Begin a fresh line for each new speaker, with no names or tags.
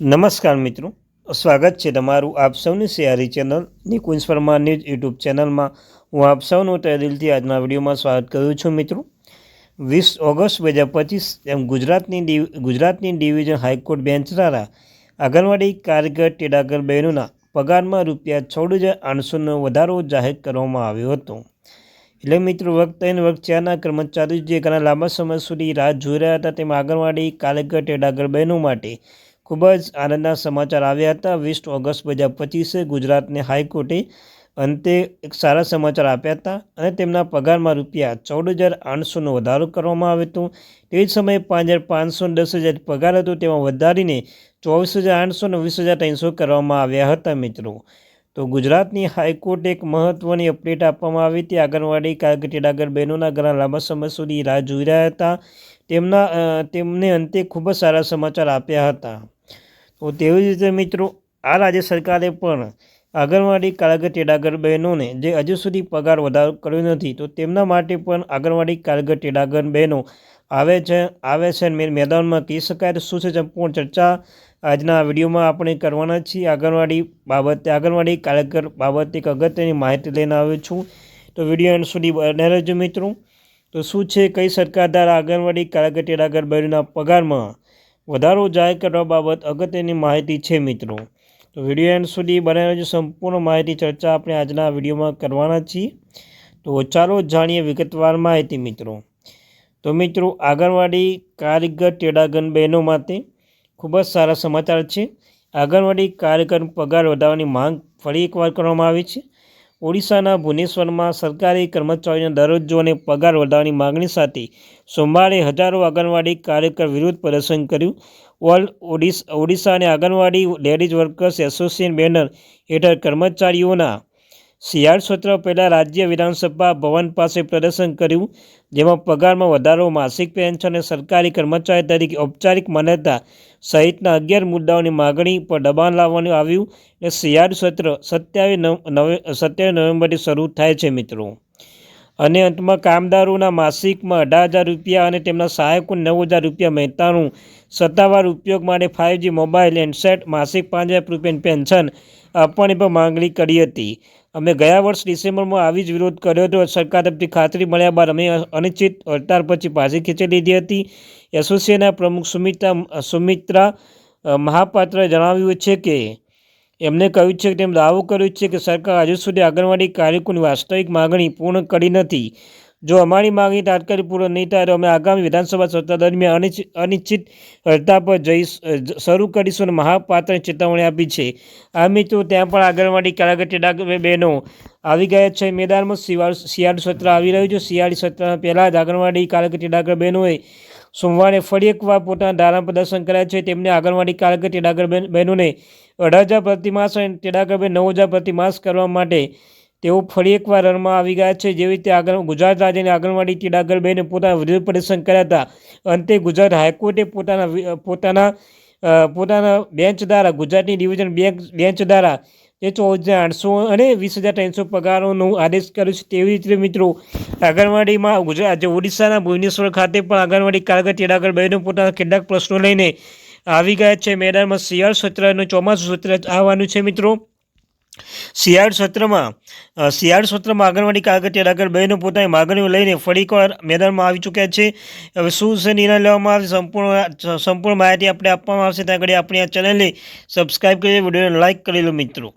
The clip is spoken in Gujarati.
નમસ્કાર મિત્રો. સ્વાગત છે તમારું આપ સૌની સિયારી channel Nikunj Parmar news YouTube ચેનલમાં. હું આપ સૌનું તહે દિલથી આજના વિડીયોમાં સ્વાગત કરું છું મિત્રો. વીસ ઓગસ્ટ બે હજાર પચીસ એમ ગુજરાતની ગુજરાતની ડિવિઝન હાઈકોર્ટ બેન્ચ દ્વારા આંગણવાડી કારગર ટેડાગર બહેનોના પગારમાં રૂપિયા છોડ હજાર આઠસોનો વધારો જાહેર કરવામાં આવ્યો હતો. એટલે મિત્રો, વખત અને વખત ચારના કર્મચારીઓ જે ઘણા લાંબા સમય સુધી રાહ જોઈ રહ્યા હતા, તેમાં આંગણવાડી કારીગર ટેડાગર બહેનો માટે ખૂબ જ આનંદના સમાચાર આવ્યા હતા. વીસ ઓગસ્ટ બે હજાર પચીસે ગુજરાતને હાઈકોર્ટે અંતે એક સારા સમાચાર આપ્યા હતા અને તેમના પગારમાં રૂપિયા ચૌદ હજાર આઠસોનો વધારો કરવામાં આવ્યો હતો. તે જ સમયે પાંચ હજાર પાંચસો દસ હજાર પગાર હતો. તેમાં વધારીને ચોવીસ હજાર આઠસો ને વીસ હજાર ત્રણસો કરવામાં આવ્યા હતા મિત્રો. તો ગુજરાતની હાઈકોર્ટે એક મહત્ત્વની અપડેટ આપવામાં આવી હતી. આંગણવાડી કાગટેડાગર બહેનોના ઘણા લાંબા સમય સુધી રાહ જોઈ રહ્યા હતા. તેમના તેમને અંતે ખૂબ જ સારા સમાચાર આપ્યા હતા. તો તેવી જ રીતે મિત્રો, આ રાજ્ય સરકારે પણ આંગણવાડી કારગર ટેડાગર બહેનોને જે હજુ સુધી પગાર વધારો કર્યો નથી, તો તેમના માટે પણ આંગણવાડી કારગર ટેડાગર બહેનો આવે છે આવે છે અને મેદાનમાં કહી શકાય તો શું છે સંપૂર્ણ ચર્ચા આજના વિડીયોમાં આપણે કરવાના છીએ. આંગણવાડી બાબતે, આંગણવાડી કારગર બાબતે એક અગત્યની માહિતી લઈને આવ્યો છું. તો વીડિયો અંત સુધી બને રહેજો મિત્રો. તો શું છે, કઈ સરકાર દ્વારા આંગણવાડી કારગર ટેડાગર બહેનોના પગારમાં વધારો જાહેર કરવા બાબત અગત્યની માહિતી છે મિત્રો. તો વીડિયો એન્ડ સુધી બને રહેજો. સંપૂર્ણ માહિતી ચર્ચા આપણે આજના વિડીયોમાં કરવાના છીએ. તો ચાલો જાણીએ વિગતવાર માહિતી મિત્રો. તો મિત્રો, આંગણવાડી કારીગર ટેડાગન બહેનો માટે ખૂબ જ સારા સમાચાર છે. આંગણવાડી કાર્યકર પગાર વધારવાની માંગ ફરી એકવાર કરવામાં આવી છે. ઓડિશાના ભુવનેશ્વરમાં સરકારી કર્મચારીઓના દરજ્જો અને પગાર વધારવાની માગણી સાથે સોમવારે હજારો આંગણવાડી કાર્યકર વિરુદ્ધ પ્રદર્શન કર્યું. ઓલ ઓડિશ ઓડિશા અને anganwadi ladies workers association banner હેઠળ કર્મચારીઓના શિયાળ સત્ર પહેલાં રાજ્ય વિધાનસભા ભવન પાસે પ્રદર્શન કર્યું, જેમાં પગારમાં વધારો, માસિક પેન્શન અને સરકારી કર્મચારી તરીકે ઔપચારિક માન્યતા સહિતના અગિયાર મુદ્દાઓની માગણી પર દબાણ લાવવાનું આવ્યું અને શિયાળ સત્ર સત્યાવીસ નવ સત્યાવીસ નવેમ્બરથી શરૂ થાય છે મિત્રો. અને અંતમાં કામદારોના માસિકમાં અઢાર હજાર રૂપિયા અને તેમના સહાયકો નવ હજાર રૂપિયા મહેતાનું સત્તાવાર ઉપયોગ માટે ફાઇવજી મોબાઈલ હેન્ડસેટ માસિક પાંચ હજાર રૂપિયાની પેન્શન આપવાની પણ માંગણી કરી હતી. અમે ગયા વર્ષ ડિસેમ્બરમાં આવી જ વિરોધ કર્યો હતો. સરકાર તરફથી ખાતરી મળ્યા બાદ અમે અનિશ્ચિત હડતાળ પછી પાછી ખેંચી લીધી હતી. એસોસિએશનના પ્રમુખ સુમિત્રા સુમિત્રા મહાપાત્રએ જણાવ્યું છે કે એમને કહ્યું છે કે તેમ દાવો કર્યો છે કે સરકાર હજુ સુધી આંગણવાડી કાર્યકરોની વાસ્તવિક માગણી પૂર્ણ કરી નથી. જો અમારી માગણી તાત્કાલિક પૂર્ણ નહીં થાય, તો અમે આગામી વિધાનસભા સત્ર દરમિયાન અનિશ્ચિત અનિશ્ચિત પર જઈશ શરૂ કરીશું અને મહાપાત્રને ચેતવણી આપી છે. આ મિત્રો, ત્યાં પણ આંગણવાડી કાર્યકર બહેનો આવી ગયા છે. મેદાનમાં શિયાળ સત્ર આવી રહ્યું છે. શિયાળી સત્ર પહેલાં જ આંગણવાડી કાર્યકર બહેનોએ સોમવારે ફરી એકવાર પોતાના ધારણા પ્રદર્શન કર્યા છે. તેમને આંગણવાડી કાર્યકર ટેડાગર બહેનોને અઢાર હજાર પ્રતિમાસ અને ટેડાગર નવ હજાર પ્રતિમાસ કરવા માટે તેઓ ફરી એકવાર રણમાં આવી ગયા છે. જેવી રીતે આગળ ગુજરાત રાજ્યની આંગણવાડી ટીડાગર બહેને પોતાના વિરોધ પ્રદર્શન કર્યા હતા. અંતે ગુજરાત હાઈકોર્ટે પોતાના પોતાના પોતાના બેન્ચ દ્વારા ગુજરાતની ડિવિઝન બેન્ચ દ્વારા તે ચૌદ હજાર આઠસો અને વીસ હજાર ત્રણસો પગારોનો આદેશ કર્યો છે. તેવી રીતે મિત્રો, આંગણવાડીમાં ગુજરાત ઓડિશાના ભુવનેશ્વર ખાતે પણ આંગણવાડી કારગર ટેડાગર બહેનો પોતાના કેટલાક પ્રશ્નો લઈને આવી ગયા છે. મેદાનમાં શિયાળ સત્ર અને ચોમાસું સત્ર આવવાનું છે મિત્રો. શિયાળ સત્રમાં શિયાળ સત્રમાં આંગણવાડી કાગળ આગળ બહેનો પોતાની માગણીઓ લઈને ફરી વાર મેદાનમાં આવી ચૂક્યા છે. હવે શું છે નિર્ણય લેવામાં આવશે સંપૂર્ણ સંપૂર્ણ માહિતી આપણે આપવામાં આવશે. ત્યાં આગળ આપણી આ ચેનલને સબસ્ક્રાઈબ કરી, વિડીયોને લાઇક કરી લો મિત્રો.